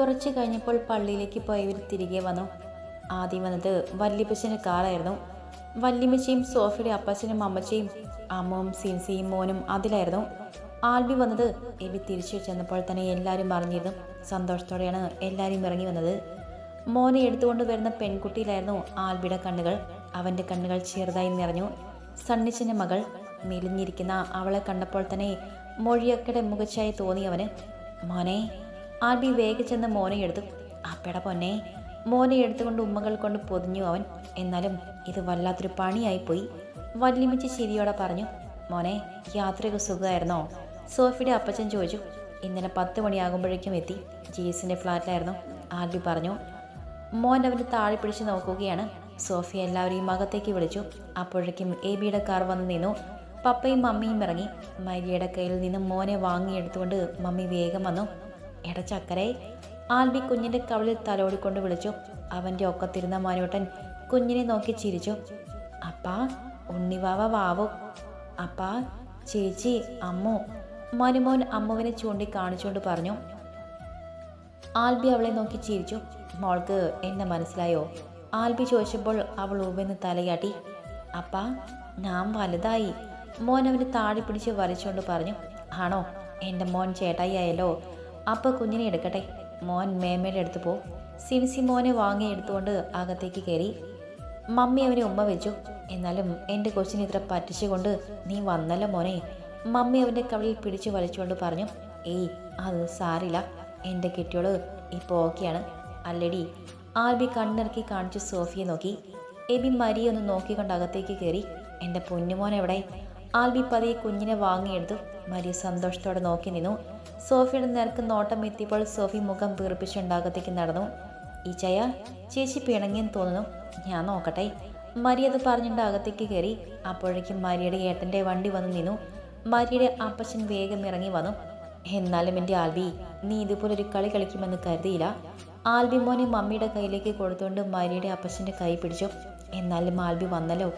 കുറച്ച് കഴിഞ്ഞപ്പോൾ പള്ളിയിലേക്ക് പോയി പോയവർ തിരികെ വന്നു. ആദ്യം വന്നത് വല്യപ്പച്ചന്റെ കാറായിരുന്നു. വല്യമ്മച്ചയും സോഫിയുടെ അപ്പച്ചനും അമ്മച്ചയും അമ്മവും സിൻസിയും മോനും അതിലായിരുന്നു. ആൽബി വന്നത് എബി തിരിച്ചു ചെന്നപ്പോൾ തന്നെ എല്ലാവരും അറിഞ്ഞിരുന്നു. സന്തോഷത്തോടെയാണ് എല്ലാവരും ഇറങ്ങി വന്നത്. മോനെ എടുത്തുകൊണ്ട് വരുന്ന പെൺകുട്ടിയിലായിരുന്നു ആൽബിയുടെ കണ്ണുകൾ. അവന്റെ കണ്ണുകൾ ചെറുതായി നിറഞ്ഞു. സണ്ണിച്ചന്റെ മകൾ മെലിഞ്ഞിരിക്കുന്ന അവളെ കണ്ടപ്പോൾ തന്നെ മൊഴിയക്കടെ മുഖച്ചായി തോന്നി അവന്. മോനെ ആൽബി വേഗം ചെന്ന് മോനെ എടുത്തു. അപ്പട പൊന്നെ മോനെ എടുത്തുകൊണ്ട് ഉമ്മകൾ കൊണ്ട് പൊതിഞ്ഞു അവൻ. എന്നാലും ഇത് വല്ലാത്തൊരു പണിയായിപ്പോയി. വല്യമിച്ച് ചിരിയോടെ പറഞ്ഞു മോനെ യാത്രയൊക്കെ സുഖമായിരുന്നോ? സോഫിയുടെ അപ്പച്ചൻ ചോദിച്ചു ഇന്നലെ പത്ത് മണിയാകുമ്പോഴേക്കും എത്തി. ജീസിന്റെ ഫ്ലാറ്റിലായിരുന്നു. ആൽബി പറഞ്ഞു മോൻ അവന് താഴെ പിടിച്ച് നോക്കുകയാണ്. സോഫി എല്ലാവരെയും അകത്തേക്ക് വിളിച്ചു. അപ്പോഴേക്കും എ ബിയുടെ കാർ വന്ന് നിന്നു. പപ്പയും മമ്മിയും ഇറങ്ങി. മരിയയുടെ കയ്യിൽ നിന്നും മോനെ വാങ്ങിയെടുത്തുകൊണ്ട് മമ്മി വേഗം വന്നു. എട ചക്കരെ ആൽബി കുഞ്ഞിന്റെ കവളിൽ തലോടിക്കൊണ്ട് വിളിച്ചു. അവന്റെ ഒക്കത്തിരുന്ന മാനോട്ടൻ കുഞ്ഞിനെ നോക്കി ചിരിച്ചു. അപ്പാ ഉണ്ണിവാവ വാവു. അപ്പാ ചേച്ചി അമ്മു. മനുമോൻ അമ്മുവിനെ ചൂണ്ടി കാണിച്ചുകൊണ്ട് പറഞ്ഞു. ആൽബി അവളെ നോക്കി ചിരിച്ചു. മോൾക്ക് എന്നെ മനസ്സിലായോ? ആൽബി ചോദിച്ചപ്പോൾ അവൾ ഉവെന്ന് തലയാട്ടി. അപ്പാ ഞാൻ വലുതായി. മോൻ അവന് താടി പിടിച്ച് വലിച്ചുകൊണ്ട് പറഞ്ഞു. ആണോ? എന്റെ മോൻ ചേട്ടായി ആയല്ലോ. അപ്പോൾ കുഞ്ഞിനെ എടുക്കട്ടെ. മോൻ മേമയുടെ അടുത്ത് പോ. സിൻസി മോനെ വാങ്ങി എടുത്തുകൊണ്ട് അകത്തേക്ക് കയറി. മമ്മി അവനെ ഉമ്മ വെച്ചു. എന്നാലും എന്റെ കൊച്ചിനെ ഇത്ര പറ്റിച്ചുകൊണ്ട് നീ വന്നല്ല മോനെ. മമ്മി അവന്റെ കവളിൽ പിടിച്ചു വലിച്ചുകൊണ്ട് പറഞ്ഞു ഏയ് അത് സാരില്ല. എന്റെ കെട്ടിയോൾ ഇപ്പോൾ ഓക്കെയാണ്. അല്ലടി. ആൽബി കണ്ണിറക്കി കാണിച്ച് സോഫിയെ നോക്കി. എബി മരിയൊന്ന് നോക്കിക്കൊണ്ട് അകത്തേക്ക് കയറി. എന്റെ പൊന്നുമോൻ എവിടെ? ആൽബി പതിയെ കുഞ്ഞിനെ വാങ്ങിയെടുത്തു. മരിയ സന്തോഷത്തോടെ നോക്കി നിന്നു. സോഫിയുടെ നേർക്ക് നോട്ടം എത്തിയപ്പോൾ സോഫി മുഖം പീർപ്പിച്ചുണ്ടാകത്തേക്ക് നടന്നു. ഈ ചയ? ചേച്ചി പിണങ്ങിയെന്ന് തോന്നുന്നു. ഞാൻ നോക്കട്ടെ. മരി അത് പറഞ്ഞിട്ട് അകത്തേക്ക് കയറി. അപ്പോഴേക്കും മരിയുടെ ഏട്ടന്റെ വണ്ടി വന്ന് നിന്നു. മരിയുടെ അപ്പച്ചൻ വേഗം ഇറങ്ങി വന്നു. എന്നാലും എന്റെ ആൽബി നീ ഇതുപോലെ ഒരു കളി കളിക്കുമെന്ന് കരുതിയില്ല. ആൽബി മോനെ മമ്മിയുടെ കയ്യിലേക്ക് കൊടുത്തുകൊണ്ട് മരിയുടെ അപ്പച്ചന്റെ കൈ പിടിച്ചു. എന്നാലും ആൽബി വന്നല്ലോ.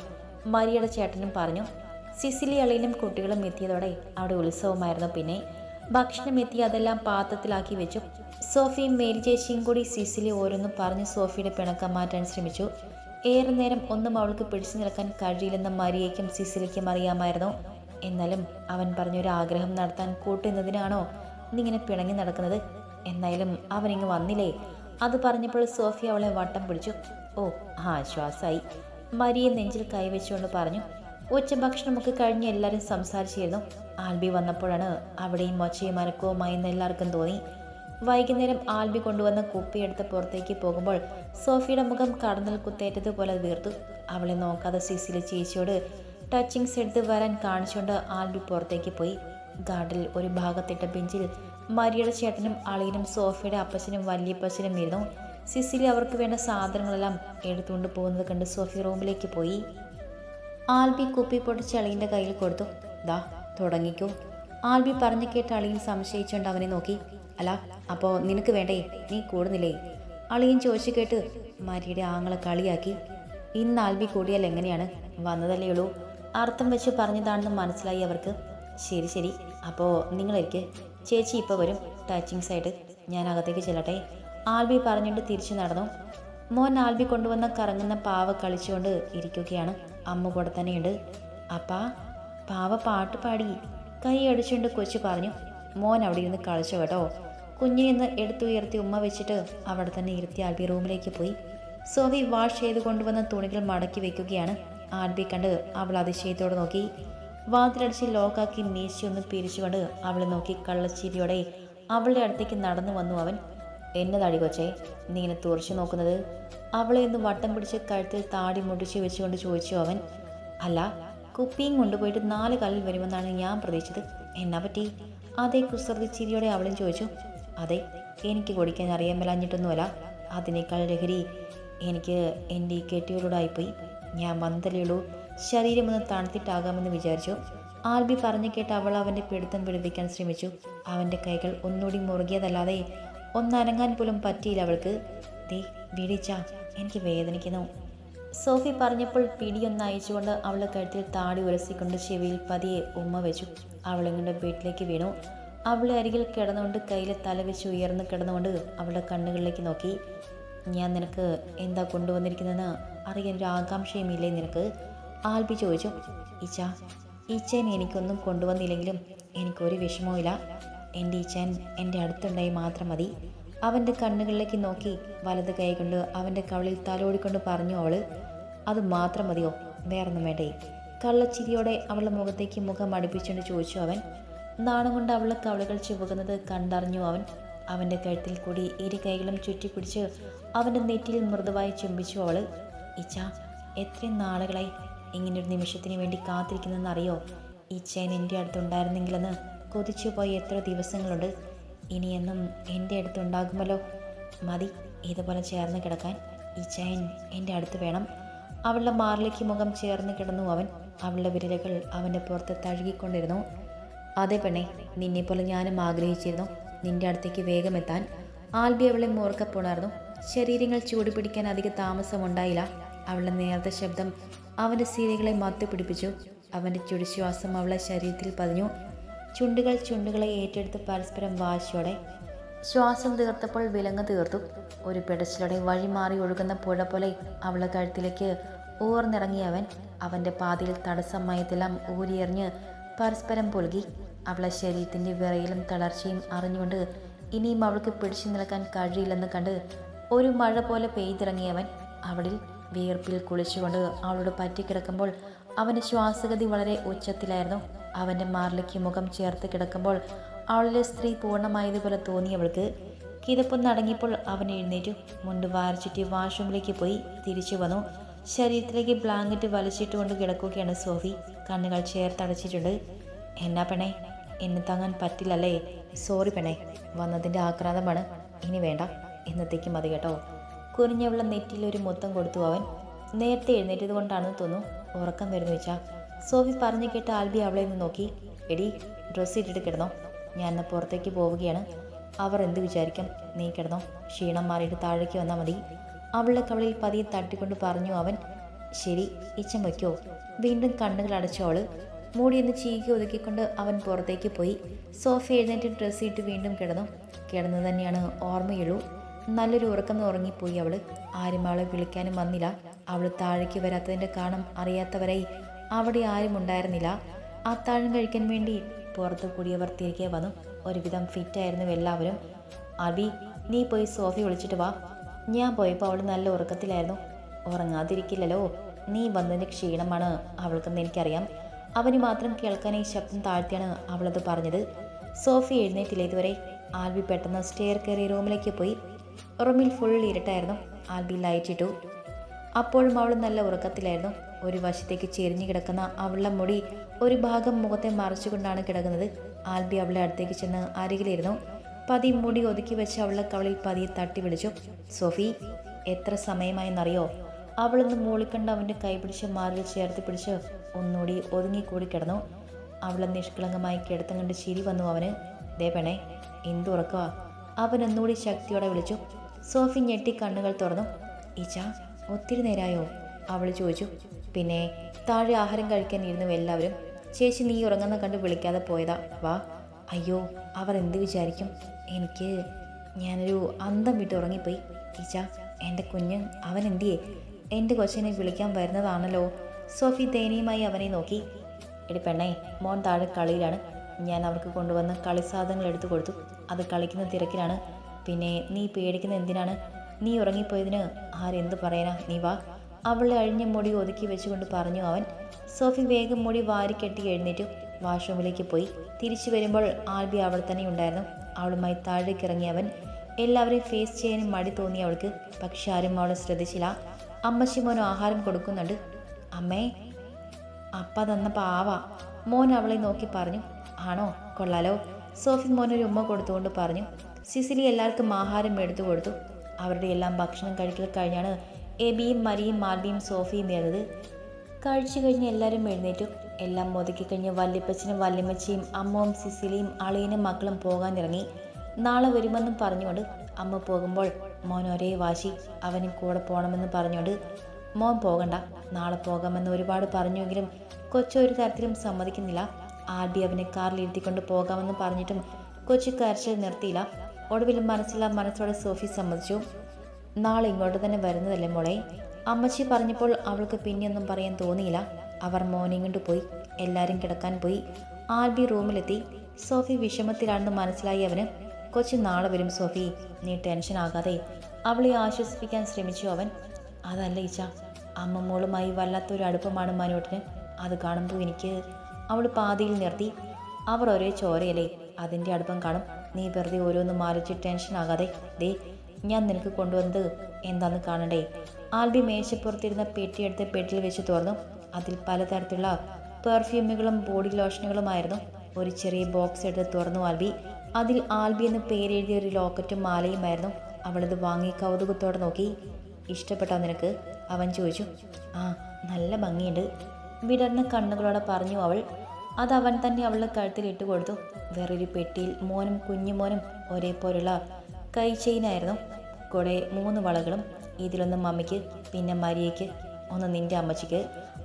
മരിയുടെ ചേട്ടനും പറഞ്ഞു. സിസിലി അളിയനും കുട്ടികളും എത്തിയതോടെ അവിടെ ഉത്സവമായിരുന്നു. പിന്നെ ഭക്ഷണം എത്തി അതെല്ലാം പാത്രത്തിലാക്കി വെച്ചു. സോഫിയും മേരി ചേച്ചിയും കൂടി സിസിലി ഓരോന്നും പറഞ്ഞ് സോഫിയുടെ പിണക്കം മാറ്റാൻ ശ്രമിച്ചു. ഏറെ നേരം ഒന്നും അവൾക്ക് പിടിച്ചു നിൽക്കാൻ കഴിയില്ലെന്ന് മരിയയ്ക്കും സിസിലിക്കും അറിയാമായിരുന്നു. എന്നാലും അവൻ പറഞ്ഞൊരു ആഗ്രഹം നടത്താൻ കൂട്ടുന്നതിനാണോ ഇന്നിങ്ങനെ പിണങ്ങി നടക്കുന്നത്? എന്നാലും അവനിങ്ങ് വന്നില്ലേ? അത് പറഞ്ഞപ്പോൾ സോഫി അവളെ വട്ടം പിടിച്ചു. ഓ ആശ്വാസായി. മരിയെ നെഞ്ചിൽ കൈവച്ചുകൊണ്ട് പറഞ്ഞു ഉച്ചഭക്ഷണമൊക്കെ കഴിഞ്ഞ് എല്ലാവരും സംസാരിച്ചിരുന്നു. ആൽബി വന്നപ്പോഴാണ് അവിടെയും ഒച്ചയും അനക്കവുമായി എല്ലാവർക്കും തോന്നി. വൈകുന്നേരം ആൽബി കൊണ്ടുവന്ന കുപ്പിയെടുത്ത് പുറത്തേക്ക് പോകുമ്പോൾ സോഫിയുടെ മുഖം കടന്നൽ കുത്തേറ്റതുപോലെ വീർത്തു. അവളെ നോക്കാതെ സിസിലെ ചേച്ചിയോട് ടച്ചിങ്സ് എടുത്ത് വരാൻ കാണിച്ചുകൊണ്ട് ആൽബി പുറത്തേക്ക് പോയി. ഗാർഡിൽ ഒരു ഭാഗത്തിട്ട ബെഞ്ചിൽ മരിയുടെ ചേട്ടനും അളിയനും സോഫിയുടെ അപ്പച്ചനും വല്യപ്പച്ചനും ഇരുന്നു. സിസിലി അവർക്ക് വേണ്ട സാധനങ്ങളെല്ലാം എടുത്തുകൊണ്ട് പോകുന്നത് കണ്ട് സോഫി റൂമിലേക്ക് പോയി. ആൽബി കുപ്പി പൊട്ടിച്ച് അളിയന്റെ കയ്യിൽ കൊടുത്തു. ദാ തുടങ്ങിക്കോ. ആൽബി പറഞ്ഞു കേട്ട് അളിയൻ സംശയിച്ചുകൊണ്ട് അവനെ നോക്കി. അല്ല അപ്പോൾ നിനക്ക് വേണ്ടേ? നീ കൂടുന്നില്ലേ? അളിയൻ ചോദിച്ചു കേട്ട് മരിയുടെ ആങ്ങളെ കളിയാക്കി. ഇന്ന് ആൽബി കൂടിയാൽ എങ്ങനെയാണ്? വന്നതല്ലേ ഉള്ളൂ. അർത്ഥം വെച്ച് പറഞ്ഞതാണെന്ന് മനസ്സിലായി അവർക്ക്. ശരി ശരി. അപ്പോൾ നിങ്ങളിരിക്കെ. ചേച്ചി ഇപ്പോൾ വരും. Touching side. ഞാൻ അകത്തേക്ക് ചെല്ലട്ടെ. ആൽബി പറഞ്ഞുകൊണ്ട് തിരിച്ചു നടന്നു. മോൻ ആൽബി കൊണ്ടുവന്ന കറങ്ങുന്ന പാവ കളിച്ചുകൊണ്ട് ഇരിക്കുകയാണ്. അമ്മ കൂടെ തന്നെയുണ്ട്. അപ്പാ പാവ പാട്ട് പാടി കൈ അടിച്ചുകൊണ്ട് കൊച്ചു പറഞ്ഞു മോൻ അവിടെ ഇരുന്ന് കളിച്ചു കേട്ടോ. കുഞ്ഞിനെ നിന്ന് എടുത്തുയർത്തി ഉമ്മ വെച്ചിട്ട് അവിടെ തന്നെ ഇരുത്തി ആൽബി റൂമിലേക്ക് പോയി. സോഫി വാഷ് ചെയ്ത് കൊണ്ടുവന്ന തുണികൾ മടക്കി വെക്കുകയാണ്. ആൽബി കണ്ട് അവൾ അതിശയത്തോടെ നോക്കി. വാതിലടിച്ച് ലോക്കാക്കി മീശയൊന്ന് പിരിച്ചുകൊണ്ട് അവളെ നോക്കി കള്ളച്ചിരിയോടെ അവളുടെ അടുത്തേക്ക് നടന്നു വന്നു അവൻ. എന്നതാടി കൊച്ചേ നീ ഇങ്ങനെ തുറച്ചു നോക്കുന്നത്. അവളെ ഒന്ന് വട്ടം പിടിച്ച് കഴുത്തിൽ താടി മുടിച്ച് വെച്ചുകൊണ്ട് ചോദിച്ചു അവൻ. അല്ല കുപ്പിയും കൊണ്ടുപോയിട്ട് നാല് കാലിൽ വരുമെന്നാണ് ഞാൻ പ്രതീക്ഷിച്ചത്. എന്നാ പറ്റി? അതേ കുസൃതി ചിരിയോടെ അവളും ചോദിച്ചു. അതെ എനിക്ക് കുടിക്കാൻ അറിയാൻ മേലാഞ്ഞിട്ടൊന്നുമല്ല. അതിനേക്കാൾ ലഹരി എനിക്ക് എന്റെ ഈ കെട്ടിയോടായിപ്പോയി ഞാൻ വന്നതല്ലേയുള്ളൂ ശരീരമൊന്ന് തണുത്തിട്ടാകാമെന്ന് വിചാരിച്ചു. ആൽബി പറഞ്ഞു കേട്ട് അവൾ അവന്റെ പിടുത്തം പിടിപ്പിക്കാൻ ശ്രമിച്ചു. അവന്റെ കൈകൾ ഒന്നുകൂടി മുറുകിയതല്ലാതെ ഒന്നനങ്ങാൻ പോലും പറ്റിയില്ല അവൾക്ക്. ദേ വിളിച്ച. എനിക്ക് വേദനിക്കുന്നു. സോഫി പറഞ്ഞപ്പോൾ പിടിയൊന്ന് അയച്ചുകൊണ്ട് അവളുടെ കഴുത്തിൽ താടി ഉരസിക്കൊണ്ട് ചെവിയിൽ പതിയെ ഉമ്മ വെച്ചു. അവളിങ്ങോട്ട് വീട്ടിലേക്ക് വീണു. അവളെ അരികിൽ കിടന്നുകൊണ്ട് കയ്യിൽ തല വെച്ച് ഉയർന്ന് കിടന്നുകൊണ്ട് അവളുടെ കണ്ണുകളിലേക്ക് നോക്കി. ഞാൻ നിനക്ക് എന്താ കൊണ്ടുവന്നിരിക്കുന്നതെന്ന് അറിയാൻ ഒരു ആകാംക്ഷയുമില്ലേ നിനക്ക്? ആൽബി ചോദിച്ചു. ഈച്ച ഈച്ചേനെ എനിക്കൊന്നും കൊണ്ടുവന്നില്ലെങ്കിലും എനിക്കൊരു വിഷമവുമില്ല. എന്റെ ഈച്ചൻ എന്റെ അടുത്തുണ്ടായി മാത്രം മതി. അവന്റെ കണ്ണുകളിലേക്ക് നോക്കി വലത് കൈ കൊണ്ട് അവന്റെ കവളിൽ തലോടിക്കൊണ്ട് പറഞ്ഞു അവൾ അത് മാത്രം മതിയോ? വേറൊന്നും വേണ്ടേ? കള്ളച്ചിരിയോടെ അവളുടെ മുഖത്തേക്ക് മുഖം അടുപ്പിച്ചുകൊണ്ട് ചോദിച്ചു അവൻ. നാണം കൊണ്ട് അവളുടെ കവളുകൾ ചുവകുന്നത് കണ്ടറിഞ്ഞു അവൻ. അവന്റെ കഴുത്തിൽ കൂടി ഇരു കൈകളും ചുറ്റിപ്പിടിച്ച് അവന്റെ നെറ്റിയിൽ മൃദുവായി ചുംബിച്ചു അവൾ ഇച്ച എത്രയും നാളുകളായി ഇങ്ങനൊരു നിമിഷത്തിന് വേണ്ടി കാത്തിരിക്കുന്നതെന്ന് അറിയോ? ഈ ചേൻ എന്റെ അടുത്തുണ്ടായിരുന്നെങ്കിലെന്ന് കൊതിച്ചു പോയ എത്ര ദിവസങ്ങളുണ്ട്? ഇനിയെന്നും എന്റെ അടുത്തുണ്ടാകുമല്ലോ. മതി ഇതുപോലെ ചേർന്ന് കിടക്കാൻ. ഈ ചൈൻ എന്റെ അടുത്ത് വേണം. അവളുടെ മാറിലേക്ക് മുഖം ചേർന്ന് കിടന്നു അവൻ. അവളുടെ വിരലുകൾ അവന്റെ പുറത്ത് തഴുകിക്കൊണ്ടിരുന്നു. അതേ പെണ്ണെ നിന്നെപ്പോലെ ഞാനും ആഗ്രഹിച്ചിരുന്നു. നിന്റെ അടുത്തേക്ക് വേഗം എത്താൻ. ആൽബി അവളെ മൂർക്ക പുണർന്നു ശരീരങ്ങൾ ചൂടുപിടിക്കാൻ അധിക താമസമുണ്ടായില്ല. അവളുടെ നേർത്ത ശബ്ദം അവന്റെ സീരകളെ മത്തു പിടിപ്പിച്ചു. അവന്റെ ചുടിശ്വാസം അവളെ ശരീരത്തിൽ പതിഞ്ഞു. ചുണ്ടുകൾ ചുണ്ടുകളെ ഏറ്റെടുത്ത് പരസ്പരം വാശിയോടെ ശ്വാസം തീർത്തപ്പോൾ വിലങ്ങ് തീർത്തു. ഒരു പിടച്ചിലോടെ വഴിമാറി ഒഴുകുന്ന പുഴ പോലെ അവളെ കഴുത്തിലേക്ക് ഊർന്നിറങ്ങിയ അവൻ അവന്റെ പാതിയിൽ തടസ്സമയത്തെല്ലാം ഊരിയെറിഞ്ഞ് പരസ്പരം പുൽകി അവളെ ശരീരത്തിന്റെ വിറയിലും തളർച്ചയും അറിഞ്ഞുകൊണ്ട് ഇനിയും അവൾക്ക് പിടിച്ചു നിൽക്കാൻ കഴിയില്ലെന്ന് കണ്ട് ഒരു മഴ പോലെ പെയ്തിറങ്ങിയവൻ അവളിൽ വിയർപ്പിൽ കുളിച്ചുകൊണ്ട് അവളോട് പറ്റിക്കിടക്കുമ്പോൾ അവന്റെ ശ്വാസഗതി വളരെ ഉച്ചത്തിലായിരുന്നു. അവന്റെ മാറിലേക്ക് മുഖം ചേർത്ത് കിടക്കുമ്പോൾ അവളിലെ സ്ത്രീ പൂർണമായതുപോലെ തോന്നി അവൾക്ക് കിതപ്പൊന്ന് അടങ്ങിയപ്പോൾ അവൻ എഴുന്നേറ്റു. മുണ്ട് വാരിച്ചിട്ട് വാഷ്റൂമിലേക്ക് പോയി തിരിച്ചു വന്നു. ശരീരത്തിലേക്ക് ബ്ലാങ്കറ്റ് വലിച്ചിട്ടുകൊണ്ട് കിടക്കുകയാണ് സോഫി. കണ്ണുകൾ ചേർത്തടച്ചിട്ടുണ്ട് എന്നാ പെണേ എന്നെ താങ്ങാൻ പറ്റില്ലല്ലേ? സോറി പെണേ വന്നതിന്റെ ആക്രാന്തമാണ്. ഇനി വേണ്ട എന്നത്തേക്ക് മതി കേട്ടോ. കുറിഞ്ഞവളെ നെറ്റിയിൽ ഒരു മൊത്തം കൊടുത്തു അവൻ. നേരത്തെ എഴുന്നേറ്റത് കൊണ്ടാണെന്ന് തോന്നുന്നു. ഉറക്കം വരുന്നു വെച്ചാ. സോഫി പറഞ്ഞു കേട്ട് ആൽബി അവളെ നിന്ന് നോക്കി. എടി ഡ്രസ്സ് ഇട്ടിട്ട് കിടന്നോ. ഞാൻ ഇന്ന് പുറത്തേക്ക് പോവുകയാണ്. അവർ എന്ത് വിചാരിക്കും? നീ കിടന്നോ. ക്ഷീണം മാറിയിട്ട് താഴേക്ക് വന്നാൽ മതി. അവളുടെ കവളിൽ പതിയെ തട്ടിക്കൊണ്ട് പറഞ്ഞു അവൻ ശരി ഇച്ചം വയ്ക്കോ. വീണ്ടും കണ്ണുകൾ അടച്ചവൾ മൂടിയെന്ന് ചീകി ഒതുക്കിക്കൊണ്ട് അവൻ പുറത്തേക്ക് പോയി. സോഫ എഴുന്നേറ്റ് ഡ്രസ്സ് ഇട്ട് വീണ്ടും കിടന്നു. കിടന്നു തന്നെയാണ് ഓർമ്മയുള്ളൂ. നല്ലൊരു ഉറക്കം ഉറങ്ങിപ്പോയി അവൾ. ആരും അവളെ വിളിക്കാനും വന്നില്ല. അവൾ താഴേക്ക് വരാത്തതിന്റെ കാരണം അറിയാത്തവരായി അവിടെ ആരും ഉണ്ടായിരുന്നില്ല. അത്താഴം കഴിക്കാൻ വേണ്ടി പുറത്തു കൂടിയവർ തിരികെ വന്നു. ഒരുവിധം ഫിറ്റായിരുന്നു എല്ലാവരും. അബി നീ പോയി സോഫി വിളിച്ചിട്ട് വാ. ഞാൻ പോയപ്പോൾ അവൾ നല്ല ഉറക്കത്തിലായിരുന്നു. ഉറങ്ങാതിരിക്കില്ലല്ലോ. നീ വന്നതിന്റെ ക്ഷീണമാണ് അവൾക്കെന്ന് എനിക്കറിയാം. അവന് മാത്രം കേൾക്കാൻ ഈ ശബ്ദം താഴ്ത്തിയാണ് അവളത് പറഞ്ഞത്. സോഫി എഴുന്നേറ്റില്ല ഇതുവരെ. ആൽബി പെട്ടെന്ന് സ്റ്റെയർ കയറി റൂമിലേക്ക് പോയി. റൂമിൽ ഫുൾ ഇരുട്ടായിരുന്നു. ആൽബി ലൈറ്റ് ഇട്ടു. അപ്പോഴും അവൾ നല്ല ഉറക്കത്തിലായിരുന്നു. ഒരു വശത്തേക്ക് ചെരിഞ്ഞു കിടക്കുന്ന അവളുടെ മുടി ഒരു ഭാഗം മുഖത്തെ മറച്ചുകൊണ്ടാണ് കിടക്കുന്നത്. ആൽബി അവളുടെ അടുത്തേക്ക് ചെന്ന് അരികിലിരുന്നു. പതി മുടി ഒതുക്കി വെച്ച് അവളുടെ കവളിൽ പതിയെ തട്ടി വിളിച്ചു. സോഫി എത്ര സമയമായെന്നറിയോ? അവളൊന്ന് മൂളിക്കണ്ട് അവന്റെ കൈ പിടിച്ച് മാറിൽ ചേർത്ത് പിടിച്ച് ഒന്നുകൂടി ഒതുങ്ങിക്കൂടി കിടന്നു. അവളെ നിഷ്കളങ്കമായി കിടത്തം കണ്ട് ചിരി വന്നു അവന്. ദേ പെണേ എന്തുറക്കുക അവൻ ഒന്നുകൂടി ശക്തിയോടെ വിളിച്ചു. സോഫി ഞെട്ടി കണ്ണുകൾ തുറന്നു. ഈച്ച ഒത്തിരി നേരായോ അവൾ ചോദിച്ചു. പിന്നെ താഴെ ആഹാരം കഴിക്കാൻ ഇരുന്നു എല്ലാവരും ചേച്ചി നീ ഉറങ്ങുന്ന കണ്ട് വിളിക്കാതെ പോയതാ വാ. അയ്യോ അവർ എന്ത് വിചാരിക്കും? എനിക്ക് ഞാനൊരു അന്തം വിട്ട് ഉറങ്ങിപ്പോയി ടീച്ച എന്റെ കുഞ്ഞ് അവൻ എന്തിയേ? എന്റെ കൊച്ചിനെ വിളിക്കാൻ വരുന്നതാണല്ലോ. സോഫി ദയനീയമായി അവനെ നോക്കി. എടി പെണ്ണേ മോൻ താഴെ കളിയിലാണ്. ഞാൻ അവർക്ക് കൊണ്ടുവന്ന കളിസാധനങ്ങൾ എടുത്തു കൊടുത്തു. അത് കളിക്കുന്ന തിരക്കിലാണ്. പിന്നെ നീ പേടിക്കുന്ന എന്തിനാണ്? നീ ഉറങ്ങിപ്പോയതിന് ആരെന്ത് പറയാനാ? നീ വാ. അവളെ അഴിഞ്ഞ മുടി ഒതുക്കി വെച്ചുകൊണ്ട് പറഞ്ഞു അവൻ സോഫി വേഗം മുടി വാരിക്കെട്ടി എഴുന്നേറ്റു. വാഷ്റൂമിലേക്ക് പോയി. തിരിച്ചു വരുമ്പോൾ ആൽബി അവൾ തന്നെ ഉണ്ടായിരുന്നു. അവളുമായി താഴേക്ക് ഇറങ്ങി അവൻ എല്ലാവരെയും ഫേസ് ചെയ്യാനും മടി തോന്നി അവൾക്ക്. പക്ഷെ ആരും അവളെ ശ്രദ്ധിച്ചില്ല. അമ്മച്ചി മോനും ആഹാരം കൊടുക്കുന്നുണ്ട്. അമ്മേ അപ്പ തന്ന പാവ. മോൻ അവളെ നോക്കി പറഞ്ഞു. ആണോ? കൊള്ളാലോ. സോഫി മോനൊരു ഉമ്മ കൊടുത്തുകൊണ്ട് പറഞ്ഞു. സിസിലി എല്ലാവർക്കും ആഹാരം എടുത്തു കൊടുത്തു. അവരുടെ എല്ലാം ഭക്ഷണം കഴിക്കൽ കഴിഞ്ഞാണ് എബിയും മരിയും മാൽബിയും സോഫിയും വരുന്നത് കഴിച്ചു കഴിഞ്ഞ് എല്ലാവരും എഴുന്നേറ്റു. എല്ലാം ഒതുക്കി കഴിഞ്ഞ് വല്യപ്പച്ചനും വല്യമ്മച്ചയും അമ്മവും സിസിലിയും അളിയനും മക്കളും പോകാനിറങ്ങി. നാളെ വരുമെന്നും പറഞ്ഞുകൊണ്ട് അമ്മ പോകുമ്പോൾ മോൻ ഒരേ വാശി. അവനും കൂടെ പോകണമെന്ന് പറഞ്ഞുകൊണ്ട് മോൻ പോകണ്ട. നാളെ പോകാമെന്ന് ഒരുപാട് പറഞ്ഞുവെങ്കിലും കൊച്ചു ഒരു തരത്തിലും സമ്മതിക്കുന്നില്ല. ആദ്യം അവനെ കാറിൽ ഇരുത്തിക്കൊണ്ട് പോകാമെന്ന് പറഞ്ഞിട്ടും കൊച്ചു കരച്ചിൽ നിർത്തിയില്ല. ഒടുവിൽ മനസ്സിലാ മനസ്സോടെ സോഫി സമ്മതിച്ചു. നാളെ ഇങ്ങോട്ട് തന്നെ വരുന്നതല്ലേ മോളെ? അമ്മച്ചി പറഞ്ഞപ്പോൾ അവൾക്ക് പിന്നെയൊന്നും പറയാൻ തോന്നിയില്ല. അവർ മോർണിംഗ് പോയി. എല്ലാവരും കിടക്കാൻ പോയി. ആൽബി റൂമിലെത്തി. സോഫി വിഷമത്തിലാണെന്ന് മനസ്സിലായി അവന്. കൊച്ചു നാളെ വരും സോഫി. നീ ടെൻഷൻ ആകാതെ. അവളെ ആശ്വസിപ്പിക്കാൻ ശ്രമിച്ചു അവൻ. അതല്ല ഈച്ച. അമ്മമ്മോളുമായി വല്ലാത്തൊരു അടുപ്പമാണ് മനോട്ടിന്. അത് കാണുമ്പോൾ എനിക്ക് അവൾ പാതിയിൽ നിർത്തി. അവർ ഒരേ ചോരയല്ലേ? അതിന്റെ അടുപ്പം കാണും. നീ വെറുതെ ഓരോന്നും ആലോചിച്ച് ടെൻഷൻ ആകാതെ. ദേ ഞാൻ നിനക്ക് കൊണ്ടുവന്നത് എന്താന്ന് കാണണ്ടേ? ആൽബി മേശപ്പുറത്തിരുന്ന പെട്ടിയെടുത്ത് പെട്ടിൽ വെച്ച് തുറന്നു. അതിൽ പലതരത്തിലുള്ള പെർഫ്യൂമുകളും ബോഡി ലോഷനുകളുമായിരുന്നു. ഒരു ചെറിയ ബോക്സ് എടുത്ത് തുറന്നു ആൽബി. അതിൽ ആൽബി എന്ന് പേരെഴുതിയ ഒരു ലോക്കറ്റും മാലയുമായിരുന്നു. അവളത് വാങ്ങി കൗതുകത്തോടെ നോക്കി. ഇഷ്ടപ്പെട്ടോ നിനക്ക്? അവൻ ചോദിച്ചു. ആ നല്ല ഭംഗിയുണ്ട്. വിടർന്ന കണ്ണുകളോടെ പറഞ്ഞു അവൾ. അത് അവൻ തന്നെ അവളുടെ കഴുത്തിൽ ഇട്ട് കൊടുത്തു വേറൊരു പെട്ടിയിൽ മോനും കുഞ്ഞുമോനും ഒരേപോലുള്ള കൈ ചെയിനായിരുന്നു കൂടെ മൂന്ന് വളകളും ഇതിലൊന്ന് മമ്മിക്ക് പിന്നെ മരിയയ്ക്ക് ഒന്ന് നിന്റെ അമ്മച്ചിക്ക്.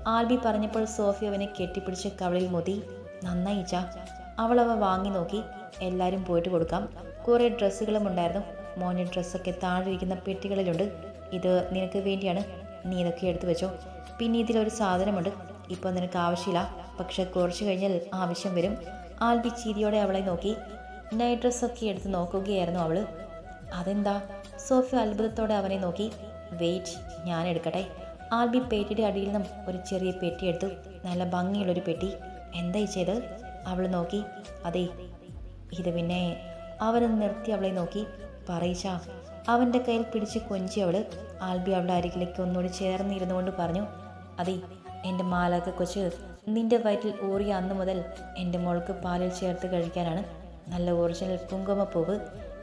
ആൽബി പറഞ്ഞപ്പോൾ സോഫി അവനെ കെട്ടിപ്പിടിച്ച് കവളിൽ മുതി നന്നായി ചാ അവൾ അവ വാങ്ങി നോക്കി. എല്ലാവരും പോയിട്ട് കൊടുക്കാം. കുറേ ഡ്രസ്സുകളും ഉണ്ടായിരുന്നു. മോന്റെ ഡ്രസ്സൊക്കെ താഴെ ഇരിക്കുന്ന പെട്ടികളിലുണ്ട്. ഇത് നിനക്ക് വേണ്ടിയാണ്. നീ ഇതൊക്കെ എടുത്തു വെച്ചോ. പിന്നെ ഇതിലൊരു സാധനമുണ്ട്. ഇപ്പോൾ നിനക്ക് ആവശ്യമില്ല. പക്ഷെ കുറച്ച് കഴിഞ്ഞാൽ ആവശ്യം വരും. ആൽബി ചിരിയോടെ അവളെ നോക്കി. നൈറ്റ് ഡ്രസ്സൊക്കെ എടുത്ത് നോക്കുകയായിരുന്നു അവൾ. അതെന്താ? സോഫി അത്ഭുതത്തോടെ അവനെ നോക്കി. വെയിറ്റ് ഞാൻ എടുക്കട്ടെ. ആൽബി പേറ്റിയുടെ അടിയിൽ നിന്നും ഒരു ചെറിയ പെട്ടി എടുത്തു. നല്ല ഭംഗിയുള്ളൊരു പെട്ടി. എന്താ ഈ ചെയ്ത് അവൾ നോക്കി. അതെ ഇത് പിന്നെ അവനെ നിർത്തി അവളെ നോക്കി. പറയിച്ച അവന്റെ കയ്യിൽ പിടിച്ച് കൊഞ്ചി അവൾ ആൽബി അവളുടെ അരികിലേക്ക് ഒന്നുകൂടി ചേർന്നിരുന്നു കൊണ്ട് പറഞ്ഞു അതെ എന്റെ മാലാക്ക കൊച്ച് നിന്റെ വയറ്റിൽ ഊറിയ അന്ന് മുതൽ എന്റെ മോൾക്ക് പാലിൽ ചേർത്ത് കഴിക്കാനാണ്. നല്ല ഒറിജിനൽ കുങ്കുമപ്പൂവ്.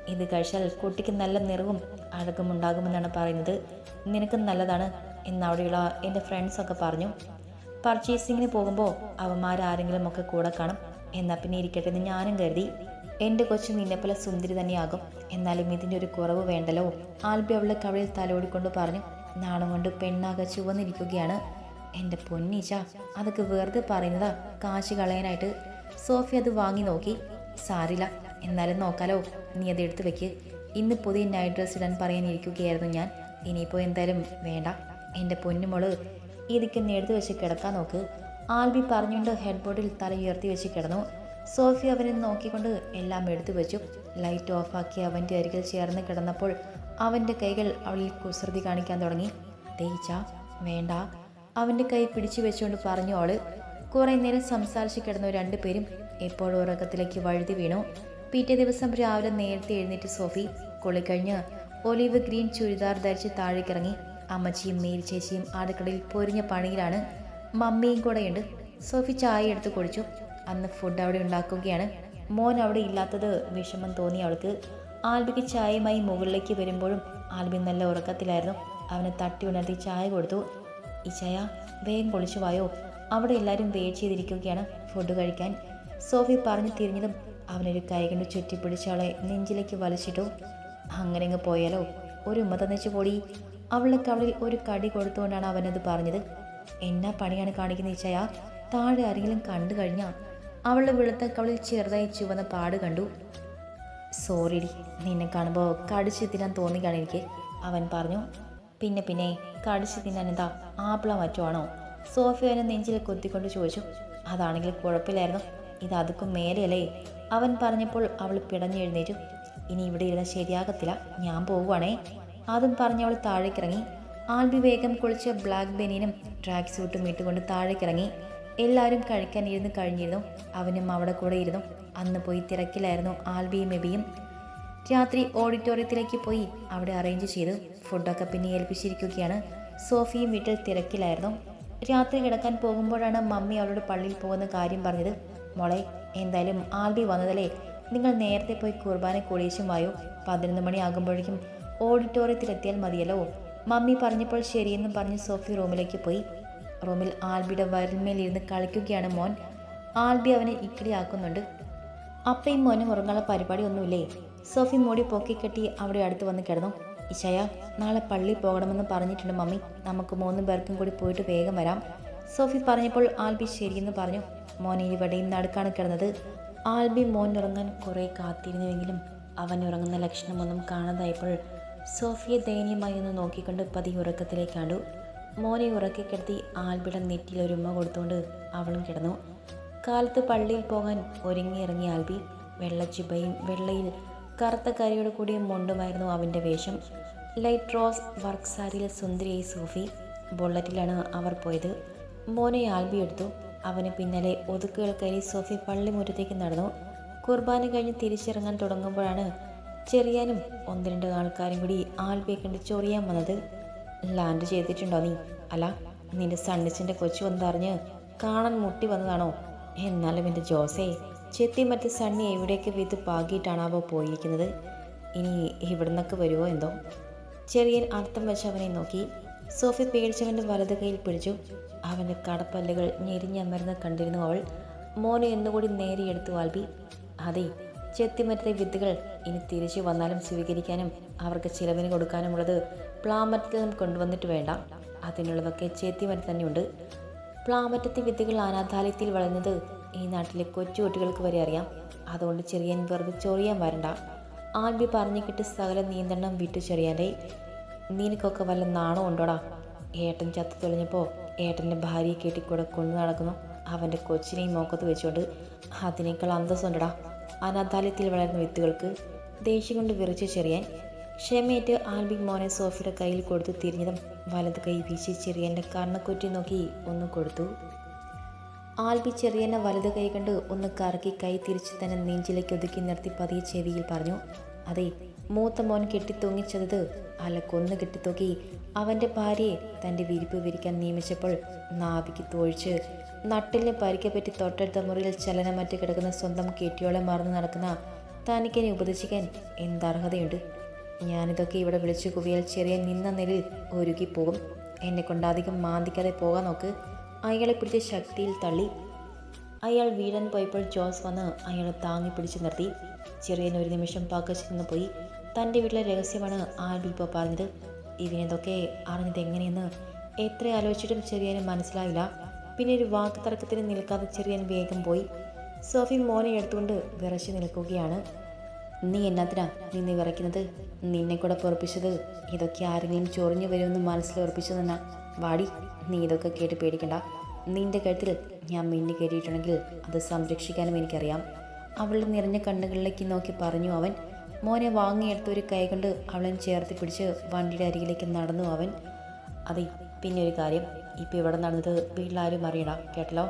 ഇത് കഴിച്ചാൽ കുട്ടിക്ക് നല്ല നിറവും അഴകും ഉണ്ടാകുമെന്നാണ് പറയുന്നത്. നിനക്ക് നല്ലതാണ് എന്ന് അവിടെയുള്ള എന്റെ ഫ്രണ്ട്സൊക്കെ പറഞ്ഞു. പർച്ചേസിങ്ങിന് പോകുമ്പോൾ അവന്മാരാരെങ്കിലും ഒക്കെ കൂടെ കാണും. എന്നാൽ പിന്നെ ഇരിക്കട്ടെ എന്ന് ഞാനും കരുതി. എന്റെ കൊച്ചു നിന്നെപ്പോലെ സുന്ദരി തന്നെയാകും. എന്നാലും ഇതിന്റെ ഒരു കുറവ് വേണ്ടല്ലോ. ആൽബി അവളെ കവളിൽ തലോടിക്കൊണ്ട് പറഞ്ഞു നാണം കൊണ്ട് പെണ്ണാകെ ചുവന്നിരിക്കുകയാണ്. എന്റെ പൊന്നീച്ച അതൊക്കെ വെറുതെ പറയുന്നതാ. കാശ് കളയാനായിട്ട്. സോഫി അത് വാങ്ങി നോക്കി. സാരില്ല. എന്നാലും നോക്കാലോ. നീ അത് എടുത്തു വെക്ക്. ഇന്ന് പുതിയ നൈറ്റ് ഡ്രസ് ഇടാൻ പറയാനിരിക്കുകയായിരുന്നു ഞാൻ. ഇനിയിപ്പോൾ എന്തായാലും വേണ്ട. എന്റെ പൊന്നുമോൾ ഇതിക്കൊന്ന് എടുത്തു വെച്ച് കിടക്കാൻ നോക്ക്. ആൽബി പറഞ്ഞുകൊണ്ട് ഹെഡ് ബോർഡിൽ തല ഉയർത്തി വെച്ച് കിടന്നു. സോഫി അവനെ നോക്കിക്കൊണ്ട് എല്ലാം എടുത്തു വെച്ചു. ലൈറ്റ് ഓഫാക്കി അവന്റെ അരികിൽ ചേർന്ന് കിടന്നപ്പോൾ അവന്റെ കൈകൾ അവളിൽ കുസൃതി കാണിക്കാൻ തുടങ്ങി. തേച്ച വേണ്ട. അവന്റെ കൈ പിടിച്ചു വെച്ചുകൊണ്ട് പറഞ്ഞു അവൾ കുറേ നേരം സംസാരിച്ച് കിടന്നു രണ്ടുപേരും എപ്പോഴും ഉറക്കത്തിലേക്ക് വഴുതി വീണു. പിറ്റേ ദിവസം രാവിലെ നേരത്തെ എഴുന്നേറ്റ് സോഫി കുളിക്കഴിഞ്ഞ് ഒലിവ് ഗ്രീൻ ചുരിദാർ ധരിച്ച് താഴേക്കിറങ്ങി. അമ്മച്ചിയും മേരി ചേച്ചിയും അടുക്കളയിൽ പൊരിഞ്ഞ പണിയിലാണ് മമ്മിയും കൂടെയുണ്ട്. സോഫി ചായ എടുത്ത് കുടിച്ചു. അന്ന് ഫുഡ് അവിടെ ഉണ്ടാക്കുകയാണ്. മോൻ അവിടെ ഇല്ലാത്തത് വിഷമം തോന്നി അവൾക്ക്. ആൽബിക്ക് ചായയുമായി മുകളിലേക്ക് വരുമ്പോഴും ആൽബി നല്ല ഉറക്കത്തിലായിരുന്നു. അവനെ തട്ടി ഉണർത്തി ചായ കൊടുത്തു. ഈ ചായ വേഗം കുളിച്ചു വായോ? അവിടെ എല്ലാവരും വെയിറ്റ് ചെയ്തിരിക്കുകയാണ് ഫുഡ് കഴിക്കാൻ. സോഫി പറഞ്ഞു തിരിഞ്ഞതും അവനൊരു കൈ കൊണ്ട് ചുറ്റിപ്പിടിച്ച് അവളെ നെഞ്ചിലേക്ക് വലിച്ചിട്ടു. അങ്ങനെ അങ്ങ് പോയാലോ? ഒരു ഉമ്മ തന്നിച്ചു പോടി. അവളുടെ കവളിൽ ഒരു കടി കൊടുത്തുകൊണ്ടാണ് അവനത് പറഞ്ഞത്. എന്നാ പണിയാണ് കാണിക്കുന്ന ഇച്ചയ താഴെ ആരെങ്കിലും കണ്ടു കഴിഞ്ഞാൽ അവളുടെ വെളുത്ത കവളിൽ ചെറുതായി ചുവന്ന പാട് കണ്ടു. സോറിഡി നിന്നെ കാണുമ്പോൾ കടിച്ച് തിന്നാൻ തോന്നിക്കാണ് എനിക്ക് അവൻ പറഞ്ഞു. പിന്നെ പിന്നെ കടിച്ച് തിന്നാൻ എന്താ? ആപ്പിള മറ്റോ ആണോ സോഫിയനെ നെഞ്ചിൽ കൊത്തിക്കൊണ്ട് ചോദിച്ചു. അതാണെങ്കിൽ കുഴപ്പമില്ലായിരുന്നു. ഇത് അതുക്കും മേലെയല്ലേ? അവൻ പറഞ്ഞപ്പോൾ അവൾ പിടഞ്ഞെഴുന്നേറ്റു. ഇനി ഇവിടെ ഇരുന്ന് ശരിയാകത്തില്ല. ഞാൻ പോവുകയാണേ. അതും പറഞ്ഞവൾ താഴേക്കിറങ്ങി. ആൽബി വേഗം കുളിച്ച് ബ്ലാക്ക് ബെനീനും ട്രാക്ക് സൂട്ടും ഇട്ടുകൊണ്ട് താഴേക്കിറങ്ങി. എല്ലാവരും കഴിക്കാൻ ഇരുന്ന് കഴിഞ്ഞിരുന്നു. അവനും അവിടെ കൂടെ ഇരുന്നു. അന്ന് പോയി തിരക്കിലായിരുന്നു ആൽബിയും എബിയും. രാത്രി ഓഡിറ്റോറിയത്തിലേക്ക് പോയി അവിടെ അറേഞ്ച് ചെയ്തു. ഫുഡൊക്കെ പിന്നെ ഏൽപ്പിച്ചിരിക്കുകയാണ്. സോഫിയും വീട്ടിൽ തിരക്കിലായിരുന്നു. രാത്രി കിടക്കാൻ പോകുമ്പോഴാണ് മമ്മി അവളോട് പള്ളിയിൽ പോകുന്ന കാര്യം പറഞ്ഞത്. മോളെ എന്തായാലും ആൽബി വന്നതല്ലേ? നിങ്ങൾ നേരത്തെ പോയി കുർബാന കൂടിയേശും വായു? പതിനൊന്ന് മണിയാകുമ്പോഴേക്കും ഓഡിറ്റോറിയത്തിലെത്തിയാൽ മതിയല്ലോ. മമ്മി പറഞ്ഞപ്പോൾ ശരിയെന്നും പറഞ്ഞ് സോഫി റൂമിലേക്ക് പോയി. റൂമിൽ ആൽബിയുടെ വയറിന്മേലിരുന്ന് കളിക്കുകയാണ് മോൻ. ആൽബി അവനെ ഇക്കിളിയാക്കുന്നുണ്ട്. അപ്പയും മോനും ഉറങ്ങാനുള്ള പരിപാടി ഒന്നുമില്ലേ സോഫി മൂടി പൊക്കിക്കെട്ടി അവിടെ അടുത്ത് വന്ന് കിടന്നു. ഇഷയ നാളെ പള്ളി പോകണമെന്ന് പറഞ്ഞിട്ടുണ്ട് മമ്മി. നമുക്ക് മൂന്ന് പേർക്കും കൂടി പോയിട്ട് വേഗം വരാം. സോഫി പറഞ്ഞപ്പോൾ ആൽബി ശരിയെന്ന് പറഞ്ഞു. മോൻ ഇവിടെയും നടുക്കാണ് കിടന്നത്. ആൽബി മോൻ ഉറങ്ങാൻ കുറേ കാത്തിരുന്നുവെങ്കിലും അവൻ ഉറങ്ങുന്ന ലക്ഷണമൊന്നും കാണാതായപ്പോൾ സോഫിയെ ദയനീയമായി ഒന്ന് നോക്കിക്കൊണ്ട് പതി ഉറക്കത്തിലേക്ക് കണ്ടു മോനെ ഉറക്കിക്കിടത്തി ആൽബിയുടെ നെറ്റിയിൽ ഒരു ഉമ്മ കൊടുത്തുകൊണ്ട് അവളും കിടന്നു. കാലത്ത് പള്ളിയിൽ പോകാൻ ഒരുങ്ങിയിറങ്ങിയ ആൽബി വെള്ളച്ചിബയും വെള്ളയിൽ കറുത്ത കരയോട് കൂടിയ മുണ്ടുമായിരുന്നു അവന്റെ വേഷം. ലൈറ്റ് റോസ് വർക്ക് സാരിയിലെ സുന്ദരിയായി സോഫി ബുള്ളറ്റിലാണ് അവർ പോയത്. മോനെ ആൽബി എടുത്തു. അവന് പിന്നലെ ഒതുക്കുകൾ കയറി സോഫി പള്ളിമുറ്റത്തേക്ക് നടന്നു. കുർബാന കഴിഞ്ഞ് തിരിച്ചിറങ്ങാൻ തുടങ്ങുമ്പോഴാണ് ചെറിയാനും ഒന്ന് രണ്ട് ആൾക്കാരും കൂടി ആൽബിയെ കണ്ട് ചൊറിയാൻ വന്നത്. ലാൻഡ് ചെയ്തിട്ടുണ്ടോ നീ? അല്ല നിന്റെ സണ്ണിച്ചിന്റെ കൊച്ചു വന്നറിഞ്ഞ് കാണാൻ മുട്ടി വന്നതാണോ? എന്നാലും എന്റെ ജോസേ ചെത്തി മറ്റ് സണ്ണി എവിടേക്ക് വിത്ത് പാകിയിട്ടാണാവോ പോയിരിക്കുന്നത്? ഇനി ഇവിടുന്നൊക്കെ വരുമോ എന്തോ? ചെറിയൻ അർത്ഥം വെച്ച് അവനെ നോക്കി. സോഫി പേടിച്ചവന്റെ വലത് കൈയിൽ പിടിച്ചു. അവന്റെ കടപ്പല്ലുകൾ ഞെരിഞ്ഞമർന്ന് കണ്ടിരുന്നു അവൾ. മോനെ എന്നുകൂടി നേരെയെടുത്തു വാൽബി അതെ ചെത്തിമറ്റത്തെ വിത്തുകൾ ഇനി തിരിച്ചു വന്നാലും സ്വീകരിക്കാനും അവർക്ക് ചിലവിന് കൊടുക്കാനുമുള്ളത് പ്ലാമറ്റിൽ നിന്നും കൊണ്ടുവന്നിട്ട് വേണ്ട. അതിനുള്ളതൊക്കെ ചെത്തിമറ്റ് തന്നെയുണ്ട്. പ്ലാമറ്റത്തെ വിത്തുകൾ അനാഥാലയത്തിൽ വളരുന്നത് ഈ നാട്ടിലെ കൊച്ചു കുട്ടികൾക്ക് വരെ അറിയാം. അതുകൊണ്ട് ചെറിയൻ വെറുതെ ചൊറിയാൻ വരണ്ട. ആൽബി പറഞ്ഞു കിട്ടി സകല നിയന്ത്രണം വിട്ടു ചെറിയാന്റെ നിനക്കൊക്കെ വല്ല നാണം ഉണ്ടോടാ? ഏട്ടൻ ചത്തു തെളിഞ്ഞപ്പോൾ ഏട്ടന്റെ ഭാര്യയെ കെട്ടിക്കൂടെ കൊണ്ടു നടക്കുന്നു. അവന്റെ കൊച്ചിനെയും മോക്കത്ത് വെച്ചുകൊണ്ട് അതിനേക്കാൾ അന്തസ്സുണ്ടടാ. അനാഥാലയത്തിൽ വളരുന്ന വിത്തുകൾക്ക് ദേഷ്യം കൊണ്ട് വിറച്ചു ചെറിയാൻ ക്ഷമയേറ്റ് ആൽബിക് മോനെ സോഫിയുടെ കയ്യിൽ കൊടുത്ത് തിരിഞ്ഞതും വലത് കൈ വീശി ചെറിയന്റെ കണ്ണക്കുറ്റി നോക്കി ഒന്ന് കൊടുത്തു. ആൽബി ചെറിയനെ വലത് കൈ കണ്ട് ഒന്ന് കറക്കി കൈ തിരിച്ച് തന്നെ നെഞ്ചിലേക്ക് ഒതുക്കി നിർത്തി പതിയെ ചെവിയിൽ പറഞ്ഞു അതെ മൂത്ത മോൻ കെട്ടിത്തൂങ്ങിച്ചത് അല കൊന്ന് കെട്ടിത്തൂക്കി അവന്റെ ഭാര്യയെ തന്റെ വിരിപ്പ് വിരിക്കാൻ നിയമിച്ചപ്പോൾ നാവിക്ക് തോഴിച്ച് നട്ടിലിനെ പരിക്കപ്പറ്റി തൊട്ടടുത്ത മുറിയിൽ ചലനമറ്റ് കിടക്കുന്ന സ്വന്തം കെട്ടിയോളെ മറന്നു നടക്കുന്ന തനിക്കെന്നെ ഉപദേശിക്കാൻ എന്തർഹതയുണ്ട്? ഞാനിതൊക്കെ ഇവിടെ വിളിച്ചു കുവിയാൽ ചെറിയ നിന്ന നിലയിൽ ഒരുക്കി പോകും എന്നെ കൊണ്ടാധികം മാന്തിക്കാതെ പോകാൻ നോക്ക്. അയാളെ പിടിച്ച ശക്തിയിൽ തള്ളി. അയാൾ വീഴാൻ പോയപ്പോൾ ജോസ് വന്ന് അയാളെ താങ്ങി പിടിച്ചു നിർത്തി. ചെറിയൻ ഒരു നിമിഷം പകച്ചു നിന്ന് പോയി. തന്റെ വീട്ടിലെ രഹസ്യമാണ് ആൽബി ഇപ്പോൾ പറഞ്ഞത്. ഇവനിതൊക്കെ അറിഞ്ഞത് എങ്ങനെയെന്ന് എത്ര ആലോചിച്ചിട്ടും ചെറിയന് മനസ്സിലായില്ല. പിന്നെ ഒരു വാക്ക് തർക്കത്തിന് നിൽക്കാതെ ചെറിയൻ വേഗം പോയി സോഫി മോനെ എടുത്തുകൊണ്ട് വിറച്ചു നിൽക്കുകയാണ്. നീ എന്നാത്തിനാ നിന്നെ വിറയ്ക്കുന്നത്? നിന്നെ കൂടെ പൊറപ്പിച്ചത്? ഇതൊക്കെ ആരെങ്കിലും ചൊറിഞ്ഞു വരുമെന്ന് മനസ്സിൽ ഉറപ്പിച്ചു തന്നാ വാടി നീ ഇതൊക്കെ കേട്ട് പേടിക്കണ്ട. നിന്റെ കഴുത്തിൽ ഞാൻ മിന്നി കയറിയിട്ടുണ്ടെങ്കിൽ അത് സംരക്ഷിക്കാനും എനിക്കറിയാം. അവളുടെ നിറഞ്ഞ കണ്ണുകളിലേക്ക് നോക്കി പറഞ്ഞു അവൻ. മോനെ വാങ്ങിയെടുത്ത ഒരു കൈ കൊണ്ട് അവളെ ചേർത്ത് പിടിച്ച് വണ്ടിയുടെ അരികിലേക്ക് നടന്നു അവൻ. അതെ പിന്നെ ഒരു കാര്യം. ഇപ്പം ഇവിടെ നടന്നത് വീട്ടിലാരും അറിയണം കേട്ടല്ലോ?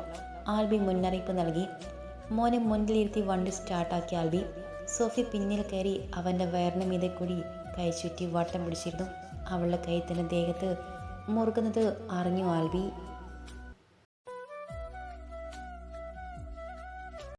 ആൽബി മുന്നറിയിപ്പ് നൽകി. മോനെ മുന്നിലിരുത്തി വണ്ടി സ്റ്റാർട്ടാക്കി ആൽബി. സോഫി പിന്നിൽ കയറി അവന്റെ വയറിന് മീതെ കൂടി കൈ ചുറ്റി വട്ടം പിടിച്ചിരുന്നു. അവളുടെ കൈ തന്നെ ദേഹത്ത് മുറുകുന്നത് അറിഞ്ഞു ആൽബി.